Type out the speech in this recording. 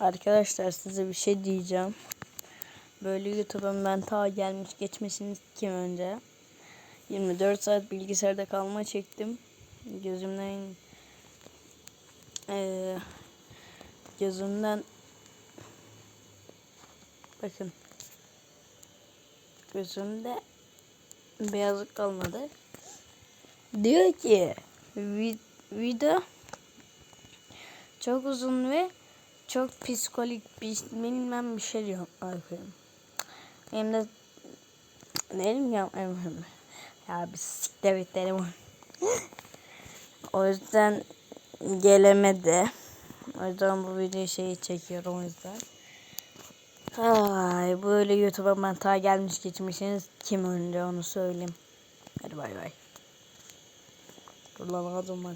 Arkadaşlar size bir şey diyeceğim. Böyle YouTube'un ben ta gelmiş geçmesini kim önce. 24 saat bilgisayarda kalma çektim. Gözümden eee gözümden bakın gözümde beyazlık kalmadı. Diyor ki "Vi- video çok uzun ve çok psikolik bir bilmem bir şey diyor. Bakayım. Benim de benim yapmam. Ya bir siktir dedim. o yüzden gelemedi. O yüzden bu videoyu şeyi çekiyorum o yüzden. Ay böyle YouTube'a ben ta gelmiş geçmişsiniz kim önce onu söyleyeyim. Hadi bay bay. Dur lan ağzıma.